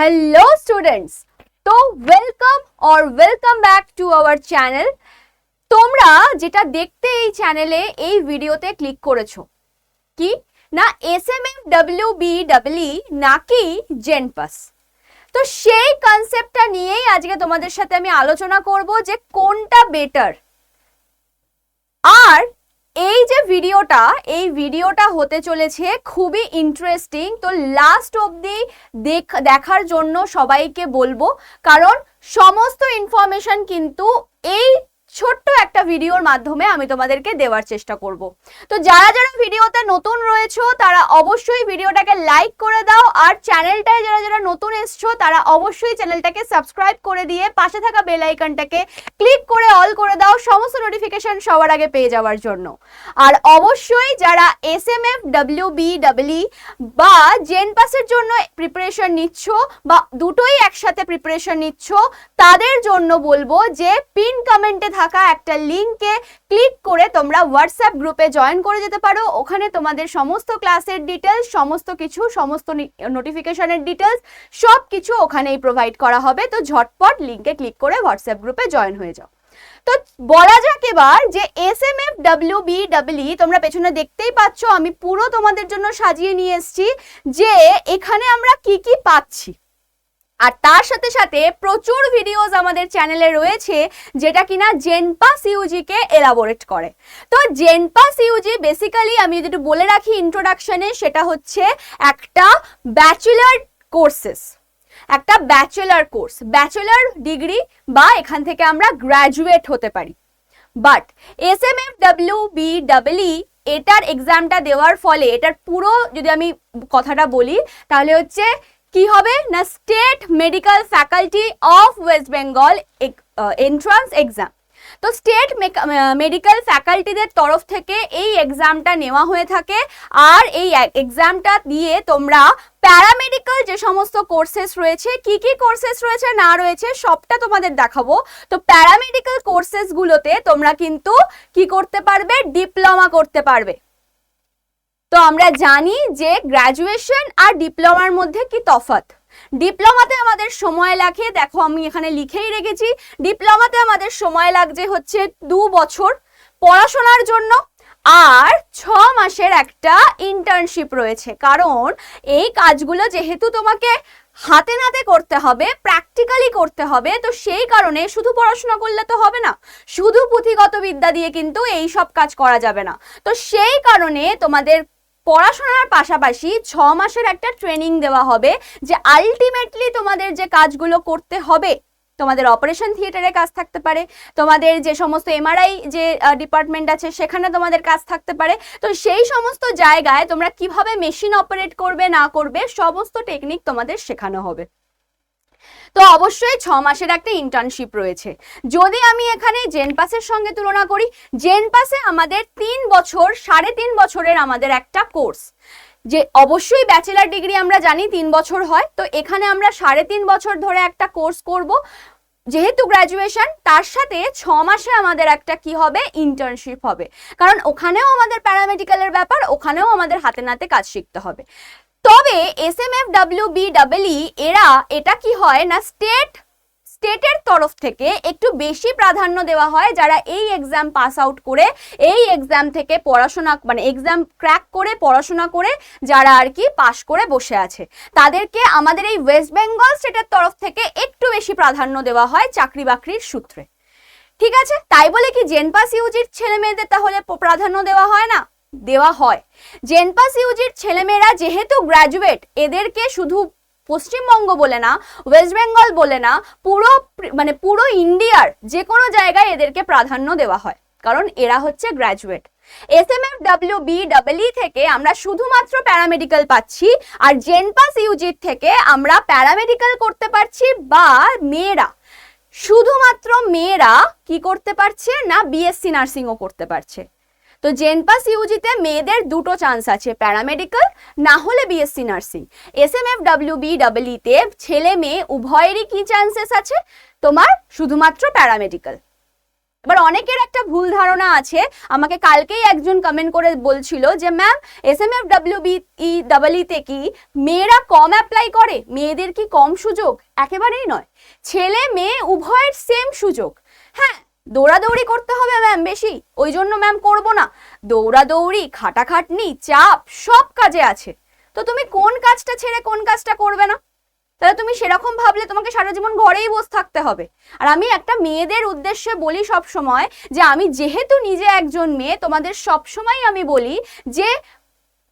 Hello students তো welcome or welcome back to our channel তোমরা যেটা দেখতে এই চ্যানেলে এই ভিডিওতে ক্লিক করেছ, কি? না S M F W B W নাকি জেনপাস তো সেই কনসেপ্টটা নিয়েই আজকে তোমাদের সাথে আমি আলোচনা করব যে কোনটা বেটার আর এই যে ভিডিওটা, এই ভিডিওটা হতে চলেছে খুবই ইন্টারেস্টিং তো লাস্ট অবধি দেখ, দেখার জন্য সবাইকে বলব, কারণ সমস্ত ইনফরমেশন কিন্তু এই ছোট্ট একটা ভিডিওর মাধ্যমে আমি তোমাদেরকে দেওয়ার চেষ্টা করব। তো যারা যারা ভিডিওতে নতুন রয়েছো, তারা অবশ্যই ভিডিওটাকে লাইক করে দাও আর চ্যানেলটায় যারা যারা নতুন এসছো, তারা অবশ্যই চ্যানেলটাকে সাবস্ক্রাইব করে দিয়ে পাশে থাকা বেল আইকনটাকে ক্লিক করে অল করে দাও সমস্ত নোটিফিকেশন সবার আগে পেয়ে যাওয়ার জন্য। আর অবশ্যই যারা S M F W B বা জেন পাসের জন্য প্রিপারেশন নিচ্ছ বা দুটোই একসাথে প্রিপারেশন নিচ্ছ, তাদের জন্য বলব যে পিন কমেন্টে থাকা একটা লিংকে ক্লিক করে তোমরা হোয়াটসঅ্যাপ গ্রুপে জয়েন করে যেতে পারো। ওখানে তোমাদের সমস্ত ক্লাসের ডিটেলস সমস্ত কিছু, সমস্ত নোটিফিকেশনের ডিটেলস সব কিছু ওখানেই প্রোভাইড করা হবে। তো ঝটপট লিঙ্কে ক্লিক করে হোয়াটসঅ্যাপ গ্রুপে জয়েন হয়ে যাও। তো বলা যাক এবার যে S M F W B W তোমরা পেছনে দেখতেই পাচ্ছ, আমি পুরো তোমাদের জন্য সাজিয়ে নিয়ে এসেছি যে এখানে আমরা কি কি পাচ্ছি। আর তার সাথে সাথে প্রচুর ভিডিওস আমাদের চ্যানেলে রয়েছে, যেটা কিনা জেনপাস ইউজিকে এলাবোরেট করে। তো জেনপাস ইউজি বেসিক্যালি আমি যদি একটু বলে রাখি ইন্ট্রোডাকশনে সেটা হচ্ছে একটা ব্যাচেলার কোর্সেস একটা ব্যাচেলার কোর্স ব্যাচেলার ডিগ্রি বা এখান থেকে আমরা গ্র্যাজুয়েট হতে পারি। But S M F W B W এটার এক্সামটা দেওয়ার ফলে, এটার পুরো যদি আমি কথাটা বলি, তাহলে হচ্ছে কি হবে? না State Medical Faculty of West Bengal entrance exam তো স্টেট মেডিকেল ফ্যাকাল্টিদের তরফ থেকে এই এক্সামটা নেওয়া হয়ে থাকে। আর এই এক্সামটা দিয়ে তোমরা প্যারামেডিক্যাল যে সমস্ত কোর্সেস রয়েছে, কি কি কোর্সেস রয়েছে, না রয়েছে, সবটা তোমাদের দেখাবো। তো প্যারামেডিক্যাল কোর্সেসগুলোতে তোমরা কিন্তু কি করতে পারবে? ডিপ্লোমা করতে পারবে। তো আমরা জানি যে গ্র্যাজুয়েশন আর ডিপ্লোমার মধ্যে কি তফাৎ। ডিপ্লোমাতে আমাদের সময় লাগে, দেখো আমি এখানে লিখেই রেখেছি ডিপ্লোমাতে আমাদের সময় লাগছে হচ্ছে দু বছর পড়াশোনার জন্য আর ছ মাসের একটা ইন্টার্নশিপ রয়েছে। কারণ এই কাজগুলো যেহেতু তোমাকে হাতে নাতে করতে হবে প্র্যাকটিক্যালি করতে হবে, তো সেই কারণে শুধু পড়াশোনা করলে তো হবে না, শুধু পুঁথিগত বিদ্যা দিয়ে কিন্তু এই সব কাজ করা যাবে না। তো সেই কারণে তোমাদের পড়াশোনার পাশাপাশি ছ মাসের একটা ট্রেনিং দেওয়া হবে, যে আলটিমেটলি তোমাদের যে কাজগুলো করতে হবে, তোমাদের অপারেশন থিয়েটারে কাজ থাকতে পারে, তোমাদের যে সমস্ত এমআরআই যে ডিপার্টমেন্ট আছে, সেখানে তোমাদের কাজ থাকতে পারে। তো সেই সমস্ত জায়গায় তোমরা কীভাবে মেশিন অপারেট করবে, না করবে, সমস্ত টেকনিক তোমাদের শেখানো হবে। তো অবশ্যই ছ মাসের একটা ইন্টার্নশিপ রয়েছে। যদি আমি এখানে জেন পাসের সঙ্গে তুলনা করি জেন পাসে আমাদের তিন বছর, সাড়ে তিন বছরের আমাদের একটা কোর্স যে অবশ্যই ব্যাচেলার ডিগ্রি আমরা জানি, তিন বছর হয়, তো এখানে আমরা সাড়ে তিন বছর ধরে একটা কোর্স করব। যেহেতু গ্র্যাজুয়েশন তার সাথে ছ মাসে আমাদের একটা কি হবে? ইন্টার্নশিপ হবে। কারণ ওখানেও আমাদের প্যারামেডিক্যালের ব্যাপার, ওখানেও আমাদের হাতে নাতে কাজ শিখতে হবে। তবে S M F W B W এরা এটা কি হয় না স্টেট স্টেটের তরফ থেকে একটু বেশি প্রাধান্য দেওয়া হয় যারা এই এক্সাম পাস আউট করে, এই এক্সাম থেকে পড়াশোনা মানে এক্সাম ক্র্যাক করে, পড়াশোনা করে যারা আর কি পাশ করে বসে আছে। তাদেরকে আমাদের এই ওয়েস্ট বেঙ্গল স্টেটের তরফ থেকে একটু বেশি প্রাধান্য দেওয়া হয় চাকরি বাকরির সূত্রে। ঠিক আছে? তাই বলে কি জেনপাস ইউজির ছেলে মেয়েদের তাহলে প্রাধান্য দেওয়া হয় না? দেওয়া হয়। জেনপাস ইউজির ছেলেমেয়েরা যেহেতু গ্র্যাজুয়েট এদেরকে শুধু পশ্চিমবঙ্গ বলে না ওয়েস্ট বেঙ্গল বলে না, পুরো মানে পুরো ইন্ডিয়ার যে কোনো জায়গায় এদেরকে প্রাধান্য দেওয়া হয়। কারণ এরা হচ্ছে graduate S M F W B W থেকে আমরা শুধুমাত্র প্যারামেডিক্যাল পাচ্ছি আর জেনপাস ইউজির থেকে আমরা প্যারামেডিক্যাল করতে পারছি বা মেয়েরা। শুধুমাত্র মেয়েরা কি করতে পারছে না বিএসসি নার্সিংও করতে পারছে। তো জেনপাস ইউজিতে মেয়েদের দুটো চান্স আছে প্যারামেডিক্যাল না হলে BSc nursing S M F W B ডাব্লিউতে ছেলে মেয়ে উভয়েরই কি চান্সেস আছে? তোমার শুধুমাত্র প্যারামেডিক্যাল এবার অনেকের একটা ভুল ধারণা আছে, আমাকে কালকেই একজন কমেন্ট করে বলছিল যে ma'am S M F W B ই ডাবল ইতে কি মেয়েরা কম অ্যাপ্লাই করে? মেয়েদের কি কম সুযোগ? একেবারেই নয়। ছেলে মেয়ে উভয়ের সেম সুযোগ। হ্যাঁ দৌড়াদৌড়ি করতে হবে ম্যাম বেশি, ওই জন্য ম্যাম করব না। দৌড়াদৌড়ি, খাটাখাটনি, চাপ, সব কাজে আছে। তো তুমি কোন কাজটা ছেড়ে কোন কাজটা করবে না? তাহলে তুমি সেরকম ভাবলে তোমাকে সারা জীবন ঘরেই বসে থাকতে হবে। আর আমি একটা মেয়েদের উদ্দেশ্যে বলি সব সময় যে, আমি যেহেতু নিজে একজন মেয়ে, তোমাদের সব সময় আমি বলি যে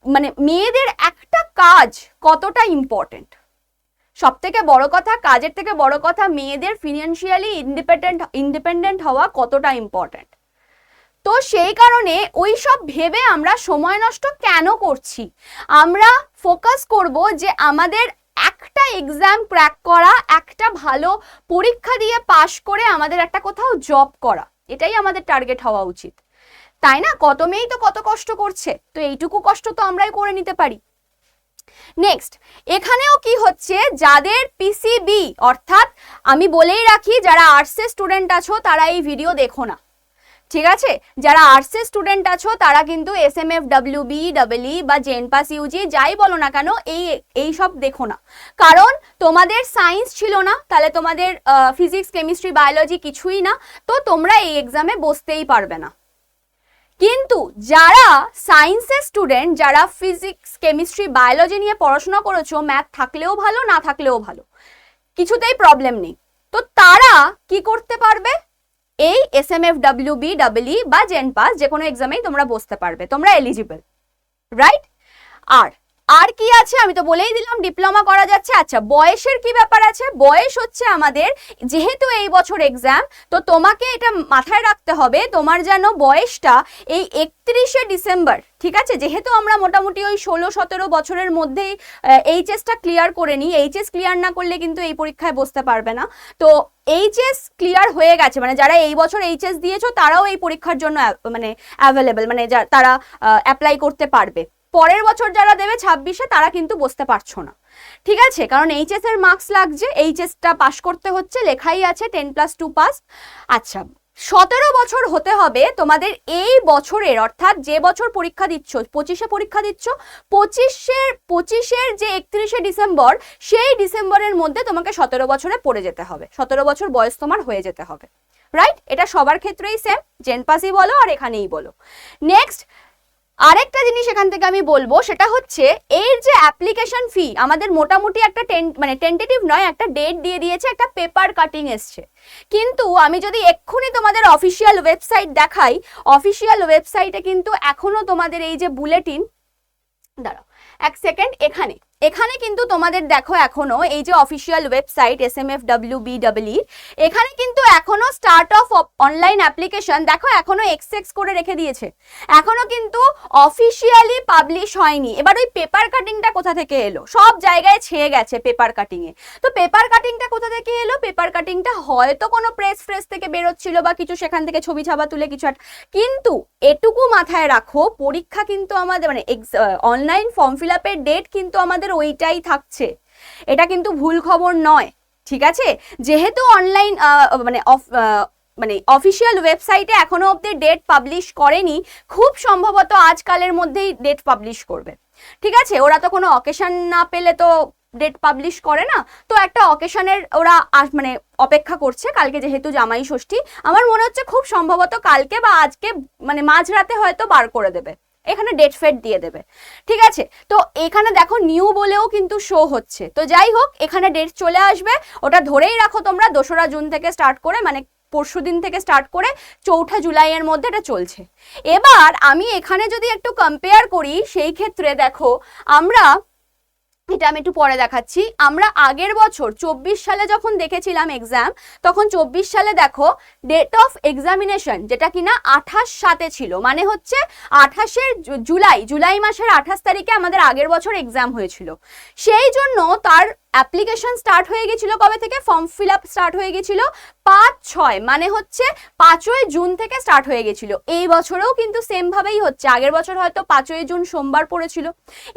মানে মেয়েদের একটা কাজ কতটা ইম্পর্টেন্ট সব থেকে বড় কথা, কাজের থেকে বড় কথা, মেয়েদের ফিনান্সিয়ালি ইন্ডিপেন্ডেন্ট ইন্ডিপেন্ডেন্ট হওয়া কতটা ইম্পর্টেন্ট তো সেই কারণে ওই সব ভেবে আমরা সময় নষ্ট কেন করছি? আমরা ফোকাস করব যে আমাদের একটা এক্সাম ক্র্যাক করা, একটা ভালো পরীক্ষা দিয়ে পাশ করে আমাদের একটা কোথাও জব করা, এটাই আমাদের টার্গেট হওয়া উচিত। তাই না? কত মেয়েই তো কত কষ্ট করছে, তো এইটুকু কষ্ট তো আমরাই করে নিতে পারি। নেক্সট এখানেও কি হচ্ছে? যাদের পিসিবি অর্থাৎ আমি বলেই রাখি, যারা আর্টসের স্টুডেন্ট আছো, তারা এই ভিডিও দেখো না। ঠিক আছে? যারা আর্টসের স্টুডেন্ট আছো, তারা কিন্তু S M F W B double বা জেন পাস ইউজি যাই বলো না কেন, এই এই সব দেখো না। কারণ তোমাদের সায়েন্স ছিল না, তাহলে তোমাদের ফিজিক্স কেমিস্ট্রি বায়োলজি কিছুই না, তো তোমরা এই এক্সামে বসতেই পারবে না। কিন্তু যারা সায়েন্সের স্টুডেন্ট যারা ফিজিক্স কেমিস্ট্রি বায়োলজি নিয়ে পড়াশোনা করেছ ম্যাথ থাকলেও ভালো, না থাকলেও ভালো, কিছুতেই প্রবলেম নেই। তো তারা কি করতে পারবে? এই S M F W B double বা জেন পাস যে কোনো এক্সামেই তোমরা বসতে পারবে, তোমরা এলিজিবল রাইট আর আর কি আছে? আমি তো বলেই দিলাম, ডিপ্লোমা করা যাচ্ছে। আচ্ছা বয়সের কি ব্যাপার আছে? বয়স হচ্ছে আমাদের, যেহেতু এই বছর এক্সাম তো তোমাকে এটা মাথায় রাখতে হবে, তোমার যেন বয়সটা এই একত্রিশে ডিসেম্বর, ঠিক আছে? যেহেতু আমরা মোটামুটি ওই ষোলো, সতেরো বছরের মধ্যেই এইচএসটা ক্লিয়ার করে নিই। এইচএস ক্লিয়ার না করলে কিন্তু এই পরীক্ষায় বসতে পারবে না। তো এইচএস ক্লিয়ার হয়ে গেছে মানে যারা এই বছর এইচএস দিয়েছ, তারাও এই পরীক্ষার জন্য মানে অ্যাভেলেবেল মানে তারা অ্যাপ্লাই করতে পারবে। পরের বছর যারা দেবে ছাব্বিশে, তারা কিন্তু বসতে পারছ না। ঠিক আছে? কারণ এইচএস এর মার্কস লাগছে এইচএসটা পাস করতে হচ্ছে, লেখাই আছে টেন প্লাস টু পাস আচ্ছা সতেরো বছর হতে হবে, তোমাদের এই বছরের, অর্থাৎ যে বছর পরীক্ষা দিচ্ছ, পঁচিশে পরীক্ষা দিচ্ছ, পঁচিশের পঁচিশের যে একত্রিশে ডিসেম্বর, সেই ডিসেম্বরের মধ্যে তোমাকে সতেরো বছরে পড়ে যেতে হবে। সতেরো বছর বয়স তোমার হয়ে যেতে হবে। রাইট এটা সবার ক্ষেত্রেই সেম জেন পাসই বলো আর এখানেই বলো। নেক্সট আরেকটা জিনিস এখান থেকে আমি বলব, সেটা হচ্ছে এর যে অ্যাপ্লিকেশন ফি আমাদের মোটামুটি একটা টেন মানে টেন্টেটিভ নয়, একটা ডেট দিয়ে দিয়েছে, একটা পেপার কাটিং এসছে। কিন্তু আমি যদি এক্ষুনি তোমাদের অফিসিয়াল ওয়েবসাইট দেখাই অফিসিয়াল ওয়েবসাইটে কিন্তু এখনও তোমাদের এই যে বুলেটিন দাঁড়াও, এক সেকেন্ড এখানে। এখানে কিন্তু তোমাদের দেখো এখনও, এই যে official website S M F W B W এখানে কিন্তু এখনও স্টার্ট অফ অনলাইন অ্যাপ্লিকেশন দেখো এখনও এক্স এক্স করে রেখে দিয়েছে। এখনও কিন্তু অফিসিয়ালি পাবলিশ হয়নি। এবার ওই পেপার কাটিংটা কোথা থেকে এলো? সব জায়গায় ছেয়ে গেছে পেপার কাটিং এ তো পেপার কাটিংটা কোথা থেকে এলো? পেপার কাটিংটা হয়তো কোনো প্রেস ফ্রেস থেকে বেরোচ্ছিল বা কিছু সেখান থেকে ছবি ছাপা তুলে কিছু একটা কিন্তু এটুকু মাথায় রাখো, পরীক্ষা কিন্তু আমাদের মানে অনলাইন ফর্ম ফিল আপের ডেট কিন্তু আমাদের আমাদের ওইটাই থাকছে। এটা কিন্তু ভুল খবর নয়, ঠিক আছে? যেহেতু অনলাইন মানে অফ মানে অফিসিয়াল ওয়েবসাইটে এখনও অবধি ডেট পাবলিশ করেনি, খুব সম্ভবত আজকালের মধ্যেই ডেট পাবলিশ করবে। ঠিক আছে? ওরা তো কোনো অকেশন না পেলে তো ডেট পাবলিশ করে না। তো একটা অকেশনের ওরা মানে অপেক্ষা করছে, কালকে যেহেতু জামাই ষষ্ঠী, আমার মনে হচ্ছে খুব সম্ভবত কালকে বা আজকে মানে মাঝরাতে হয়তো বার করে দেবে। এখানে ডেট ফেট দিয়ে দেবে। ঠিক আছে? তো এখানে দেখো নিউ বলেও কিন্তু শো হচ্ছে। তো যাই হোক, এখানে ডেট চলে আসবে। ওটা ধরেই রাখো তোমরা, দোসরা জুন থেকে স্টার্ট করে মানে পরশু দিন থেকে স্টার্ট করে চৌঠা জুলাইয়ের মধ্যে এটা চলছে। এবার আমি এখানে যদি একটু কম্পেয়ার করি, সেই ক্ষেত্রে দেখো, আমরা এটা আমি একটু পরে দেখাচ্ছি। আমরা আগের বছর চব্বিশ সালে যখন দেখেছিলাম এক্সাম তখন চব্বিশ সালে দেখো ডেট অফ এক্সামিনেশন যেটা কিনা আঠাশ সাতে ছিল। মানে হচ্ছে আঠাশের জুলাই জুলাই মাসের আঠাশ তারিখে আমাদের আগের বছর এক্সাম হয়েছিল। সেই জন্য তার অ্যাপ্লিকেশন স্টার্ট হয়ে গেছিল কবে থেকে? ফর্ম ফিল আপ স্টার্ট হয়ে গেছিল পাঁচ ছয় মানে হচ্ছে পাঁচই জুন থেকে স্টার্ট হয়ে গেছিল। এই বছরেও কিন্তু সেম ভাবেই হচ্ছে। আগের বছর হয়তো পাঁচই জুন সোমবার পড়েছিল।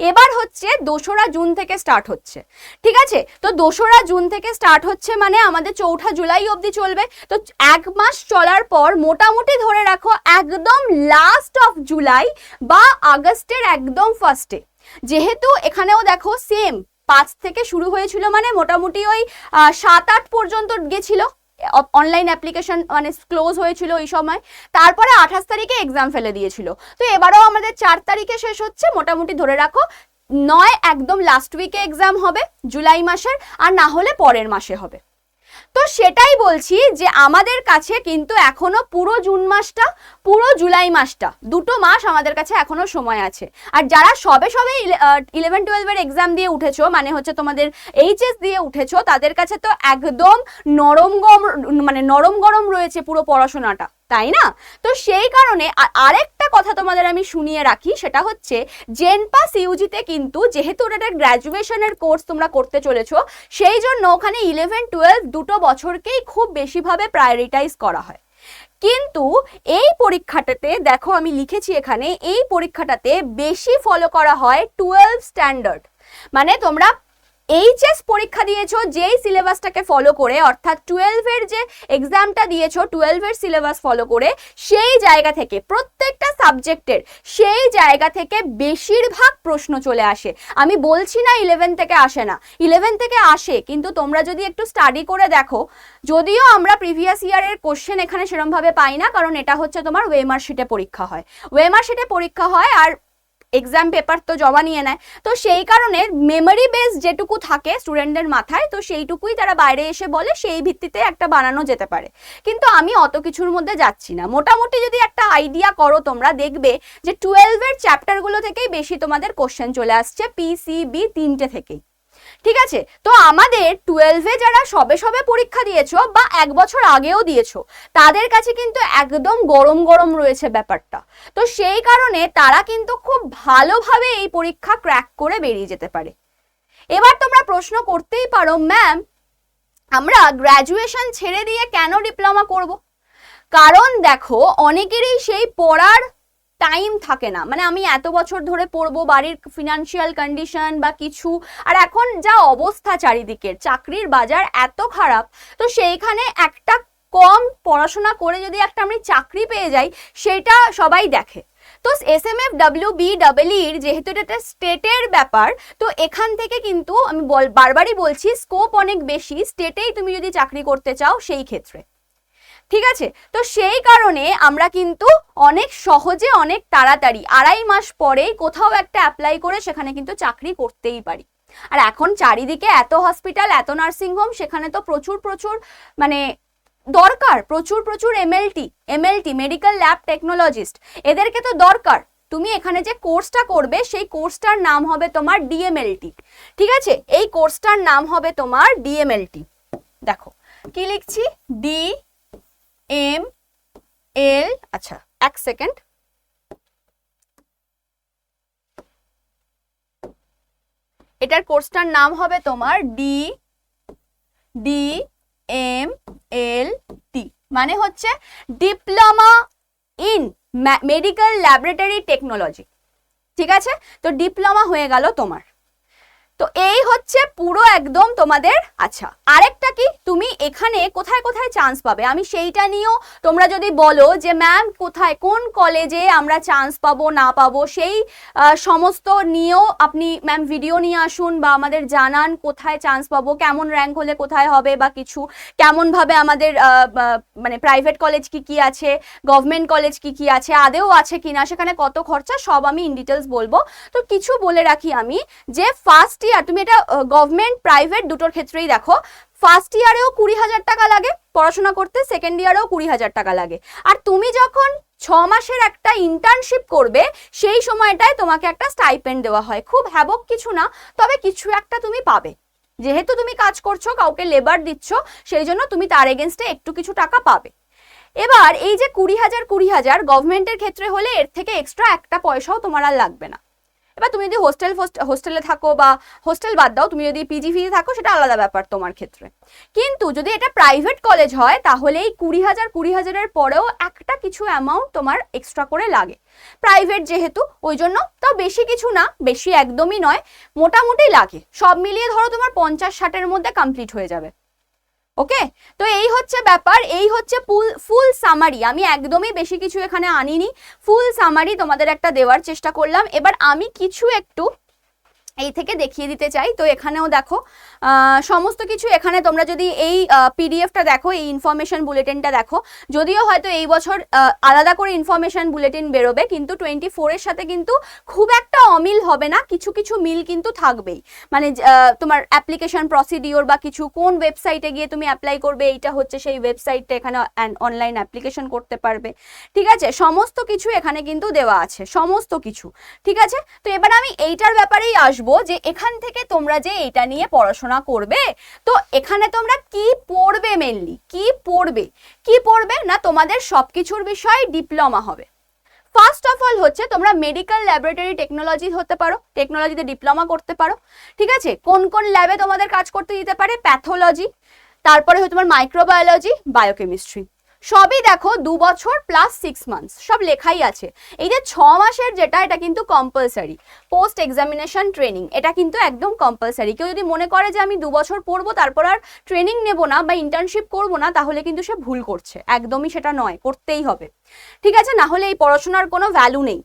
এবার হচ্ছে দোসরা জুন থেকে স্টার্ট হচ্ছে। ঠিক আছে? তো দোসরা জুন থেকে স্টার্ট হচ্ছে মানে আমাদের চৌঠা জুলাই অবধি চলবে। তো এক মাস চলার পর মোটামুটি ধরে রাখো একদম লাস্ট অফ জুলাই বা আগস্টের একদম ফার্স্টে যেহেতু এখানেও দেখো সেম পাঁচ থেকে শুরু হয়েছিল মানে মোটামুটি ওই সাত আট পর্যন্ত গেছিল। অনলাইন অ্যাপ্লিকেশন মানে ক্লোজ হয়েছিল ওই সময়। তারপরে আঠাশ তারিখে এক্সাম ফেলে দিয়েছিল। তো এবারও আমাদের চার তারিখে শেষ হচ্ছে, মোটামুটি ধরে রাখো। নয় একদম লাস্ট উইকে এক্সাম হবে, জুলাই মাসের, আর না হলে পরের মাসে হবে। তো সেটাই বলছি যে আমাদের কাছে কিন্তু এখনও পুরো জুন মাসটা, পুরো জুলাই মাসটা, দুটো মাস আমাদের কাছে এখনও সময় আছে। আর যারা সবে সবে ইলেভেন টুয়েলভের এক্সাম দিয়ে উঠেছো মানে হচ্ছে তোমাদের এইচএস দিয়ে উঠেছো, তাদের কাছে তো একদম নরম গরম মানে নরম গরম রয়েছে পুরো পড়াশোনাটা, তাই না? তো সেই কারণে আরেকটা কথা তোমাদের আমি শুনিয়ে রাখি, সেটা হচ্ছে জেনপাস ইউজিতে কিন্তু যেহেতু ওটা গ্র্যাজুয়েশনের কোর্স তোমরা করতে চলেছো, সেই জন্য ওখানে ইলেভেন টুয়েলভ দুটো বছরকেই খুব বেশিভাবে প্রায়োরিটাইজ করা হয়। কিন্তু এই পরীক্ষাটাতে, দেখো আমি লিখেছি এখানে, এই পরীক্ষাটাতে বেশি ফলো করা হয় টুয়েলভ স্ট্যান্ডার্ড মানে তোমরা এইচএস পরীক্ষা দিয়েছ, যেই সিলেবাসটাকে ফলো করে, অর্থাৎ টুয়েলভের যে এক্সামটা দিয়েছ টুয়েলভের সিলেবাস ফলো করে, সেই জায়গা থেকে, প্রত্যেকটা সাবজেক্টের সেই জায়গা থেকে বেশিরভাগ প্রশ্ন চলে আসে। আমি বলছি না ইলেভেন থেকে আসে না। ইলেভেন থেকে আসে, কিন্তু তোমরা যদি একটু স্টাডি করে দেখো, যদিও আমরা প্রিভিয়াস ইয়ারের কোশ্চেন এখানে সেরমভাবে পাই না, কারণ এটা হচ্ছে তোমার ওয়েমার শিটে পরীক্ষা হয়। ওয়েমার শিটে পরীক্ষা হয়, আর এক্সাম পেপার তো জমা নিয়ে নেয়। তো সেই কারণে মেমোরি বেস যেটুকু থাকে স্টুডেন্টদের মাথায়, তো সেইটুকুই তারা বাইরে এসে বলে, সেই ভিত্তিতে একটা বানানো যেতে পারে। কিন্তু আমি অত কিছুর মধ্যে যাচ্ছি না। মোটামুটি যদি একটা আইডিয়া করো তোমরা, দেখবে যে টুয়েলভের চ্যাপ্টারগুলো থেকেই বেশি তোমাদের কোশ্চেন চলে আসছে পিসিবি তিনটে থেকেই। ঠিক আছে? তো আমাদের টুয়েলভে যারা সবে সবে পরীক্ষা দিয়েছ বা এক বছর আগেও দিয়েছ, তাদের কাছে কিন্তু একদম গরম গরম রয়েছে ব্যাপারটা। তো সেই কারণে তারা কিন্তু খুব ভালোভাবে এই পরীক্ষা ক্র্যাক করে বেরিয়ে যেতে পারে। এবার তোমরা প্রশ্ন করতেই পারো, ম্যাম, আমরা গ্র্যাজুয়েশন ছেড়ে দিয়ে কেন ডিপ্লোমা করব? কারণ দেখো, অনেকেরই সেই পড়ার টাইম থাকে না। মানে আমি এত বছর ধরে পড়ব বাড়ির ফিনান্সিয়াল কন্ডিশন বা কিছু, আর এখন যা অবস্থা চারিদিকের, চাকরির বাজার এত খারাপ, তো সেইখানে একটা কম পড়াশোনা করে যদি একটা আমি চাকরি পেয়ে যাই, সেটা সবাই দেখে। তো S M F W B double ইর যেহেতু এটা একটা স্টেটের ব্যাপার, তো এখান থেকে কিন্তু আমি বারবারই বলছি স্কোপ অনেক বেশি স্টেটেই তুমি যদি চাকরি করতে চাও সেই ক্ষেত্রে। ঠিক আছে? তো সেই কারণে আমরা কিন্তু অনেক সহজে, অনেক তাড়াতাড়ি আড়াই মাস পরেই কোথাও একটা অ্যাপ্লাই করে সেখানে কিন্তু চাকরি করতেই পারি। আর এখন চারিদিকে এত হসপিটাল এত নার্সিং হোম সেখানে তো প্রচুর প্রচুর মানে দরকার, প্রচুর প্রচুর MLT MLT medical lab technologist এদেরকে তো দরকার। তুমি এখানে যে কোর্সটা করবে, সেই কোর্সটার নাম হবে তোমার ডিএমএলটি ঠিক আছে? এই কোর্সটার নাম হবে তোমার ডিএমএলটি দেখো, কি লিখছি? ডি এম এল আচ্ছা এক সেকেন্ড এটার কোর্সটার নাম হবে তোমার D D M L T মানে হচ্ছে diploma in medical laboratory technology. ঠিক আছে? তো ডিপ্লোমা হয়ে গেল তোমার। তো এই হচ্ছে পুরো একদম তোমাদের আচ্ছা। আরেকটা কি? তুমি এখানে কোথায় কোথায় চান্স পাবে? আমি সেইটা নিয়েও তোমরা যদি বলো যে ম্যাম কোথায়, কোন কলেজে আমরা চান্স পাবো, না পাবো, সেই সমস্ত নিয়েও আপনি ম্যাম ভিডিও নিয়ে আসুন বা আমাদের জানান কোথায় চান্স পাবো, কেমন র্যাঙ্ক হলে কোথায় হবে বা কিছু। কেমনভাবে আমাদের মানে প্রাইভেট কলেজ কি কি আছে গভর্নমেন্ট কলেজ কি কি আছে, আদেও আছে কিনা, সেখানে কত খরচা সব আমি ইন ডিটেলস বলব। তো কিছু বলে রাখি আমি যে ফার্স্ট ইয়ার তুমি এটা গভর্নমেন্ট প্রাইভেট দুটোর ক্ষেত্রেই দেখো। ফার্স্ট ইয়ারেও কুড়ি হাজার টাকা লাগে, পড়াশোনা করতে সেকেন্ড ইয়ারেও কুড়ি হাজার টাকা লাগে। আর তুমি যখন ছ মাসের একটা ইন্টার্নশিপ করবে, সেই সময়টায় তোমাকে একটা স্টাইপেন্ড দেওয়া হয়। খুব হ্যাবক কিছু না, তবে কিছু একটা তুমি পাবে। যেহেতু তুমি কাজ করছ, কাউকে লেবার দিচ্ছ, সেই জন্য তুমি তার এগেনস্টে একটু কিছু টাকা পাবে। এবার এই যে কুড়ি হাজার কুড়ি হাজার গভর্নমেন্টের ক্ষেত্রে হলে এর থেকে এক্সট্রা একটা পয়সাও তোমার আর লাগবে না। এবার তুমি যদি হোস্টেল হোস্টেলে থাকো বা হোস্টেল বাদ দাও, তুমি যদি পিজি ফিজি থাকো, সেটা আলাদা ব্যাপার তোমার ক্ষেত্রে। কিন্তু যদি এটা প্রাইভেট কলেজ হয়, তাহলে এই কুড়ি হাজার, কুড়ি হাজারের পরেও একটা কিছু অ্যামাউন্ট তোমার এক্সট্রা করে লাগে। প্রাইভেট যেহেতু, ওই জন্য তাও বেশি কিছু না, বেশি একদমই নয়, মোটামুটি লাগে। সব মিলিয়ে ধরো তোমার পঞ্চাশ, ষাটের মধ্যে কমপ্লিট হয়ে যাবে। ওকে? তো এই হচ্ছে ব্যাপার, এই হচ্ছে ফুল ফুল সামারি আমি একদমই বেশি কিছু এখানে আনিনি। ফুল সামারি তোমাদের একটা দেওয়ার চেষ্টা করলাম। এবার আমি কিছু একটু এই থেকে দেখিয়ে দিতে চাই। তো এখানেও দেখো সমস্ত কিছু এখানে তোমরা যদি এই পিডিএফটা দেখো, এই ইনফরমেশন বুলেটিনটা দেখো, যদিও হয়তো এই বছর আলাদা করে ইনফরমেশন বুলেটিন বেরোবে, কিন্তু টোয়েন্টি ফোরের সাথে কিন্তু খুব একটা অমিল হবে না, কিছু কিছু মিল কিন্তু থাকবেই। মানে তোমার অ্যাপ্লিকেশন প্রসিডিওর বা কিছু, কোন ওয়েবসাইটে গিয়ে তুমি অ্যাপ্লাই করবে, এইটা হচ্ছে সেই ওয়েবসাইটটা এখানে অনলাইন অ্যাপ্লিকেশন করতে পারবে। ঠিক আছে? সমস্ত কিছু এখানে কিন্তু দেওয়া আছে, সমস্ত কিছু। ঠিক আছে? তো এবার আমি এইটার ব্যাপারেই আসব যে, এখান থেকে তোমরা যে এটা নিয়ে পড়াশোনা করবে। তো এখানে তোমরা কি পড়বে মেনলি কি পড়বে? কি পড়বে? না তোমাদের সব কিছুর বিষয়ে ডিপ্লোমা হবে। ফার্স্ট অফ অল হচ্ছে তোমরা মেডিকেল ল্যাবরেটরি টেকনোলজি হতে পারো টেকনোলজিতে ডিপ্লোমা করতে পারো, ঠিক আছে? কোন কোন ল্যাবে তোমাদের কাজ করতে দিতে পারে? প্যাথোলজি তারপরে হচ্ছে তোমার মাইক্রোবায়োলজি বায়োকেমিস্ট্রি সবই দেখো দু বছর প্লাস সিক্স মান্থস সব লেখাই আছে। এই যে ছ মাসের যেটা, এটা কিন্তু কম্পালসারি পোস্ট এক্সামিনেশন ট্রেনিং এটা কিন্তু একদম কম্পালসারি কেউ যদি মনে করে যে আমি দু বছর পড়ব, তারপর আর ট্রেনিং নেব না বা ইন্টার্নশিপ করব না, তাহলে কিন্তু সে ভুল করছে। একদমই সেটা নয়, করতেই হবে। ঠিক আছে? না হলে এই পড়াশোনার কোনো ভ্যালু নেই।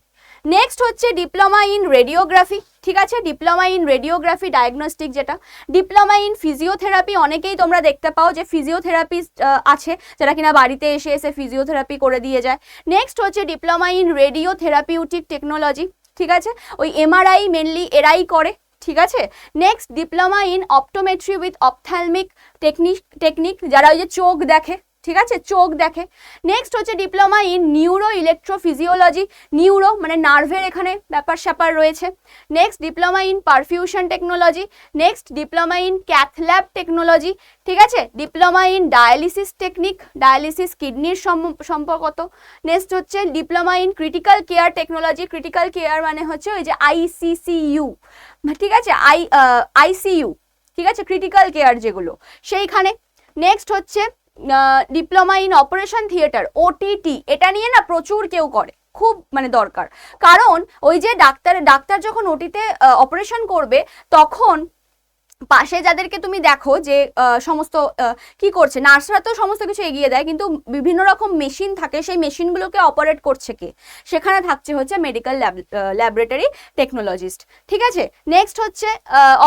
নেক্সট হচ্ছে ডিপ্লোমা ইন রেডিওগ্রাফি ঠিক আছে? ডিপ্লোমা ইন রেডিওগ্রাফি ডায়াগনস্টিক যেটা। ডিপ্লোমা ইন ফিজিওথেরাপি অনেকেই তোমরা দেখতে পাও যে ফিজিওথেরাপিস্ট আছে, যারা কিনা বাড়িতে এসে এসে ফিজিওথেরাপি করে দিয়ে যায়। নেক্সট হচ্ছে diploma in radio therapeutic technology ঠিক আছে? ওই এমআরআই মেনলি এরাই করে, ঠিক আছে? Next diploma in optometry with ophthalmic technique technique যারা ওই যে চোখ দেখে ঠিক আছে? চোখ দেখে। নেক্সট হচ্ছে diploma in neuro electrophysiology neuro মানে নার্ভের এখানে ব্যাপার স্যাপার রয়েছে। Next diploma in perfusion technology next diploma in cath lab technology ঠিক আছে? Diploma in dialysis technique dialysis কিডনির সম্পর্কত। নেক্সট হচ্ছে diploma in critical care technology critical care মানে হচ্ছে ওই যে আইসিসিইউ ঠিক আছে? আই আইসিইউ ঠিক আছে? ক্রিটিক্যাল কেয়ার যেগুলো। সেইখানে। নেক্সট হচ্ছে diploma in operation theatre OTT এটা নিয়ে না প্রচুর কেউ করে, খুব মানে দরকার। কারণ ওই যে ডাক্তার ডাক্তার যখন ওটিতে অপারেশন করবে, তখন পাশে যাদেরকে তুমি দেখো যে সমস্ত কি করছে, নার্সরা তো সমস্ত কিছু এগিয়ে দেয়, কিন্তু বিভিন্ন রকম মেশিন থাকে, সেই মেশিনগুলোকে অপারেট করছে কে? সেখানে থাকছে হচ্ছে মেডিকেল ল্যাবরেটরি টেকনোলজিস্ট ঠিক আছে? নেক্সট হচ্ছে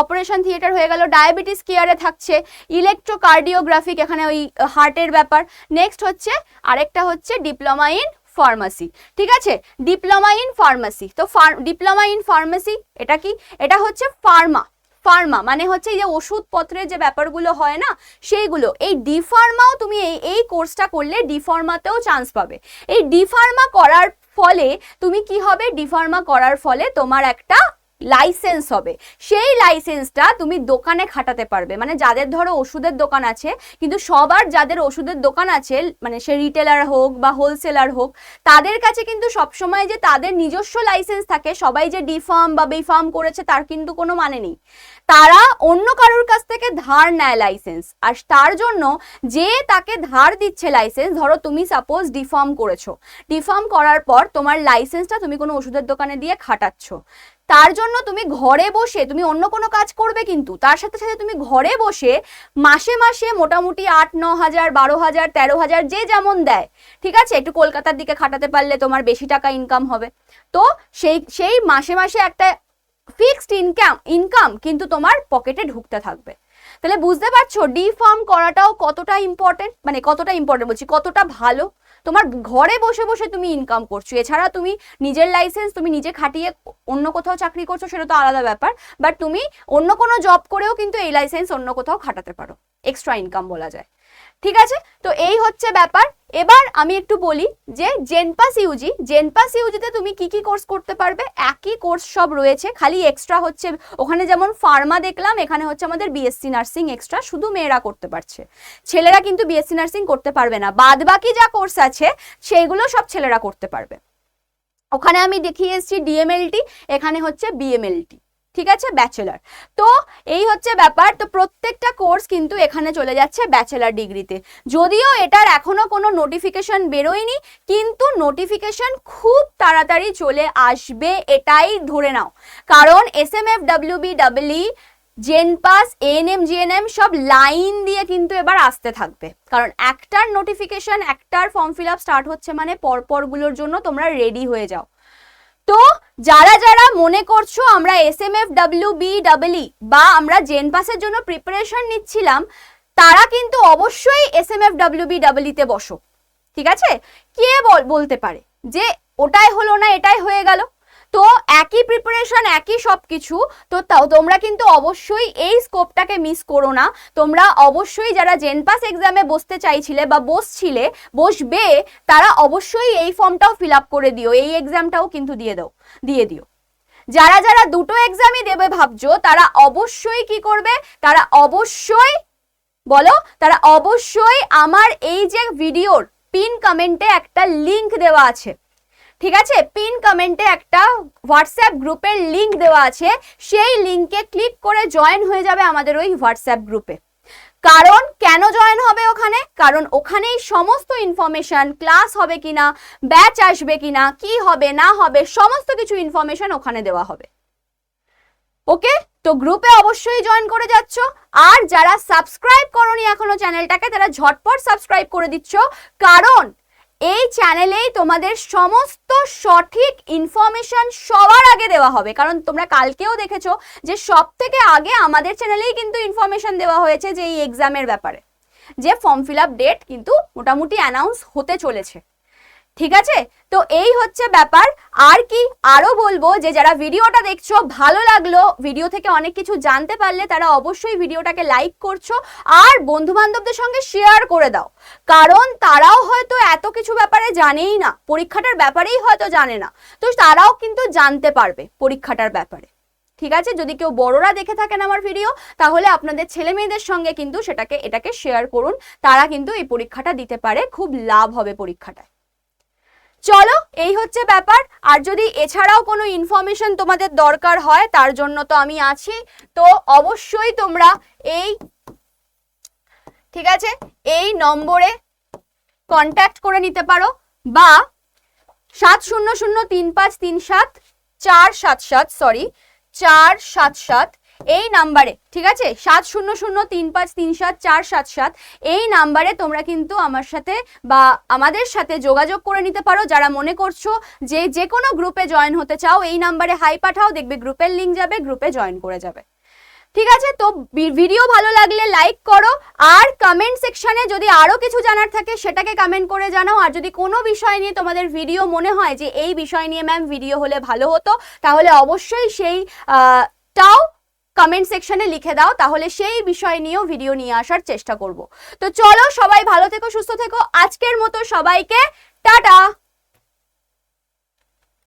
অপারেশন থিয়েটার হয়ে গেল ডায়াবেটিস কেয়ারে থাকছে ইলেকট্রোকার্ডিওগ্রাফিক এখানে ওই হার্টের ব্যাপার নেক্সট হচ্ছে, আরেকটা হচ্ছে ডিপ্লোমা ইন ফার্মাসি ঠিক আছে? ডিপ্লোমা ইন ফার্মাসি তো ডিপ্লোমা ইন ফার্মাসি এটা কি? এটা হচ্ছে ফার্মা ফার্মা মানে হচ্ছে যে ওষুধপত্রের যে ব্যাপারগুলো হয় না, সেইগুলো। এই ডি ফার্মাও তুমি এই এই কোর্সটা করলে ডি ফার্মাতেও চান্স পাবে। এই ডি ফার্মা করার ফলে তুমি কি হবে? ডি ফার্মা করার ফলে তোমার একটা লাইসেন্স হবে। সেই লাইসেন্সটা তুমি দোকানে খাটাতে পারবে। মানে যাদের ধরো ওষুধের দোকান আছে, কিন্তু সবার যাদের ওষুধের দোকান আছে মানে সে রিটেলার হোক বা হোলসেলার হোক, তাদের কাছে কিন্তু সবসময় যে তাদের নিজস্ব লাইসেন্স থাকে, সবাই যে ডি ফার্ম বা বি ফার্ম করেছে, তার কিন্তু কোনো মানে নেই। তারা অন্য কারোর কাছ থেকে ধার নেয় লাইসেন্স। আর তার জন্য যে তাকে ধার দিচ্ছে লাইসেন্স, ধরো তুমি সাপোজ ডিফার্ম করেছ। ডিফার্ম করার পর তোমার লাইসেন্সটা তুমি কোনো ওষুধের দোকানে দিয়ে খাটাচ্ছ। তার জন্য তুমি ঘরে বসে, তুমি অন্য কোনো কাজ করবে কিন্তু, তার সাথে সাথে তুমি ঘরে বসে মাসে মাসে মোটামুটি আট, ন হাজার, বারো হাজার, তেরো হাজার যে যেমন দেয়, ঠিক আছে? একটু কলকাতার দিকে খাটাতে পারলে তোমার বেশি টাকা ইনকাম হবে। তো সেই সেই মাসে মাসে একটা ফিক্সড ইনকাম ইনকাম কিন্তু তোমার পকেটে ঢুকতে থাকবে। তাহলে বুঝতে পারছ ডি ফার্ম করাটাও কতটা ইম্পর্টেন্ট মানে কতটা ইম্পর্টেন্ট বলছি, কতটা ভালো? তোমার ঘরে বসে বসে তুমি ইনকাম করছ। এছাড়া তুমি নিজের লাইসেন্স তুমি নিজে খাটিয়ে অন্য কোথাও চাকরি করছ সেটা তো আলাদা ব্যাপার বাট তুমি অন্য কোনো জব করেও কিন্তু এই লাইসেন্স অন্য কোথাও খাটাতে পারো। এক্সট্রা ইনকাম বলা যায়। ঠিক আছে? তো এই হচ্ছে ব্যাপার। এবার আমি একটু বলি যে জেনপাস ইউজি জেনপাস ইউজিতে তুমি কি কি কোর্স করতে পারবে? একই কোর্স সব রয়েছে, খালি এক্সট্রা হচ্ছে ওখানে যেমন ফার্মা দেখলাম, এখানে হচ্ছে আমাদের বিএসসি নার্সিং এক্সট্রা শুধু মেয়েরা করতে পারছে। ছেলেরা কিন্তু বিএসসি নার্সিং করতে পারবে না। বাদ বাকি যা কোর্স আছে সেইগুলো সব ছেলেরা করতে পারবে। ওখানে আমি দেখিয়ে এসেছি ডিএমএলটি এখানে হচ্ছে বিএমএলটি ঠিক আছে? ব্যাচেলার তো এই হচ্ছে ব্যাপার। তো প্রত্যেকটা কোর্স কিন্তু এখানে চলে যাচ্ছে ব্যাচেলার ডিগ্রিতে যদিও এটার এখনও কোনো নোটিফিকেশন বেরোয়নি, কিন্তু নোটিফিকেশন খুব তাড়াতাড়ি চলে আসবে, এটাই ধরে নাও। কারণ S M F W B W gen pass ANM GNM সব লাইন দিয়ে কিন্তু এবার আসতে থাকবে। কারণ একটার নোটিফিকেশন একটার ফর্ম ফিল আপ স্টার্ট হচ্ছে মানে পরপরগুলোর জন্য তোমরা রেডি হয়ে যাও। তো যারা যারা মনে করছ আমরা S M F W B ডাবলই বা আমরা জেন পাসের জন্য প্রিপারেশন নিচ্ছিলাম, তারা কিন্তু অবশ্যই S M F W B ডাবলিতে বসো। ঠিক আছে? কে বল, বলতে পারে যে ওটাই হলো না, এটাই হয়ে গেল। তো একই প্রিপারেশন একই সব কিছু তো, তোমরা কিন্তু অবশ্যই এই স্কোপটাকে মিস করো না। তোমরা অবশ্যই যারা জেন পাস এক্সামে বসতে চাইছিলে বা বসছিলে, বসবে, তারা অবশ্যই এই ফর্মটাও ফিল আপ করে দিও। এই এক্সামটাও কিন্তু দিয়ে দাও, দিয়ে দিও। যারা যারা দুটো এক্সামই দেবে ভাবছ, তারা অবশ্যই কি করবে? তারা অবশ্যই, বলো, তারা অবশ্যই আমার এই যে ভিডিওর পিন কমেন্টে একটা লিংক দেওয়া আছে। ঠিক আছে? পিন কমেন্টে একটা হোয়াটসঅ্যাপ গ্রুপের লিংক দেওয়া আছে। সেই লিংকে ক্লিক করে জয়েন হয়ে যাবে আমাদের ওই হোয়াটসঅ্যাপ গ্রুপে কারণ কেন জয়েন হবে ওখানে? কারণ ওখানেই সমস্ত ইনফরমেশন ক্লাস হবে কিনা ব্যাচ আসবে কিনা, কি হবে, না হবে, সমস্ত কিছু ইনফরমেশন ওখানে দেওয়া হবে। ওকে তো গ্রুপে অবশ্যই জয়েন করে যাচ্ছ। আর যারা সাবস্ক্রাইব করনি এখনও চ্যানেলটাকে তারা ঝটপট সাবস্ক্রাইব করে দিচ্ছ। কারণ এই চ্যানেলেই তোমাদের সমস্ত সঠিক ইনফরমেশন সবার আগে দেওয়া হবে। কারণ তোমরা কালকেও দেখেছ যে সব থেকে আগে আমাদের চ্যানেলেই কিন্তু ইনফরমেশন দেওয়া হয়েছে যে এই এক্সামের ব্যাপারে। যে ফর্ম ফিল আপ ডেট কিন্তু মোটামুটি অ্যানাউন্স হতে চলেছে। ঠিক আছে? তো এই হচ্ছে ব্যাপার। আর কি আরও বলব যে, যারা ভিডিওটা দেখছ, ভালো লাগল, ভিডিও থেকে অনেক কিছু জানতে পারলে তারা অবশ্যই ভিডিওটাকে লাইক করছ আর বন্ধু বান্ধবদের সঙ্গে শেয়ার করে দাও। কারণ তারাও হয়তো এত কিছু ব্যাপারে জানেই না, পরীক্ষাটার ব্যাপারেই হয়তো জানে না। তো তারাও কিন্তু জানতে পারবে পরীক্ষাটার ব্যাপারে। ঠিক আছে? যদি কেউ বড়রা দেখে থাকেন আমার ভিডিও, তাহলে আপনাদের ছেলে মেয়েদের সঙ্গে কিন্তু সেটাকে, এটাকে শেয়ার করুন। তারা কিন্তু এই পরীক্ষাটা দিতে পারে, খুব লাভ হবে পরীক্ষাটায়। চলো, এই হচ্ছে ব্যাপার। আর যদি এছাড়াও কোনো ইনফরমেশন তোমাদের দরকার হয়, তার জন্য তো আমি আছি। তো অবশ্যই তোমরা এই, ঠিক আছে? এই নম্বরে কন্ট্যাক্ট করে নিতে পারো। বা সাত শূন্য শূন্য তিন পাঁচ তিন সাত চার সাত সাত সরি চার সাত সাত এই নাম্বারে, ঠিক আছে? সাত শূন্য শূন্য তিন পাঁচ তিন সাত চার সাত সাত, এই নাম্বারে তোমরা কিন্তু আমার সাথে বা আমাদের সাথে যোগাযোগ করে নিতে পারো। যারা মনে করছ যে যে কোনো গ্রুপে জয়েন হতে চাও, এই নাম্বারে হাই পাঠাও, দেখবে গ্রুপের লিঙ্ক যাবে, গ্রুপে জয়েন করে যাবে। ঠিক আছে? তো ভিডিও ভালো লাগলে লাইক করো, আর কমেন্ট সেকশানে যদি আরও কিছু জানার থাকে, সেটাকে কমেন্ট করে জানাও। আর যদি কোনো বিষয় নিয়ে তোমাদের ভিডিও মনে হয় যে এই বিষয় নিয়ে ম্যাম ভিডিও হলে ভালো হতো, তাহলে অবশ্যই সেই টাও কমেন্ট সেকশনে লিখে দাও, তাহলে সেই বিষয় নিয়েও ভিডিও নিয়ে আসার চেষ্টা করব। তো চলো সবাই ভালো থেকো, সুস্থ থেকো। আজকের মতো সবাইকে টাটা!